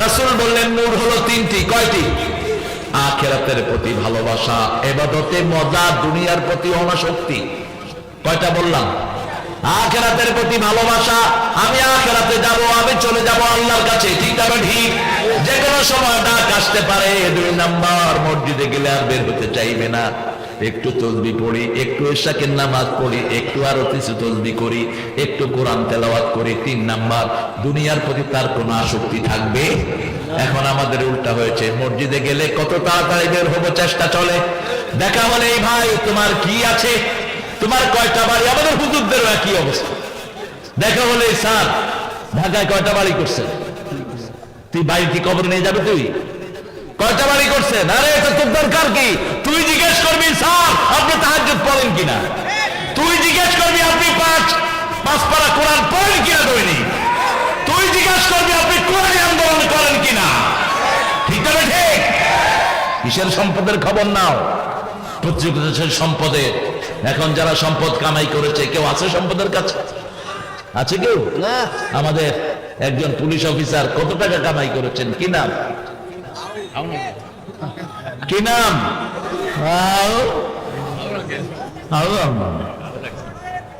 রাসূল বললেন, নূর হলো তিনটি, কয়টি? আখেরাতের প্রতি ভালোবাসা, এবাদতে মজা, দুনিয়ার প্রতি অনাসক্তি। কয়টা বললাম? আখেরাতের প্রতি ভালোবাসা, আমি আখেরাতে যাব, আমি চলে যাব আল্লাহর কাছে, ঠিক তবে ঠিক? যে কোনো সময় ডাক আসতে পারে, দুই নাম্বার মসজিদে গেলে আর বের হতে চাইবে না। একটু তসবি পড়ি, একটু এশাকের নামাজ পড়ি, একটু আরও কিছু তসবি করি, একটু কোরআন তেলাওয়াত করি, তিন নাম্বার, দুনিয়ার প্রতি তার কোনো আসক্তি থাকবে? এখন আমাদের উল্টা হয়েছে, মসজিদে গেলে কত তাড়াতাড়ি বের হব, চেষ্টা চলে। দেখা হলে এই ভাই, তোমার কি আছে? তোমার কয়টা বাড়ি? আমাদের হুজুরদেরও একই অবস্থা। দেখা হলে স্যার, ঢাকায় কয়টা বাড়ি করছে তুই বাড়ি কি কবর নিয়ে যাবে তুই? কয়টা বাড়ি করছেন? আরে এটা তোর দরকার কি? তুই জিজ্ঞেস করবি স্যার আপনি তাহাজ্জুদ পড়েন কিনা? তুই জিজ্ঞেস করবি আপনি পাঁচ পাঁচ পারা কোরআন পড়েন কিনা দৈনিক? তুই জিজ্ঞেস করবি আপনি কোরআন আন্দোলন করেন কিনা? ঠিক তবে ঠিক কিসের সম্পদের খবর নাও? প্রত্যেকের সম্পদের এখন যারা সম্পদ কামাই করেছে কেউ আছে সম্পদের কাছে? আছে কেউ? না। আমাদের একজন পুলিশ অফিসার কত টাকা কামাই করেছেন? কি নাম? কি নাম।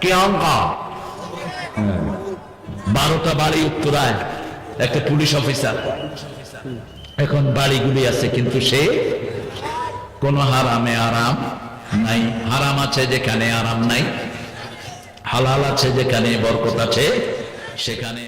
কি অঙ্ক? হ্যাঁ। বারোটা বাড়ি উত্তরায়, একটা পুলিশ অফিসার। এখন বাড়িগুলি আছে, কিন্তু সে কোন হারামে আরাম নাই। হারাম আছে যেখানে আরাম নাই, হালাল আছে যেখানে বরকত আছে, সেখানে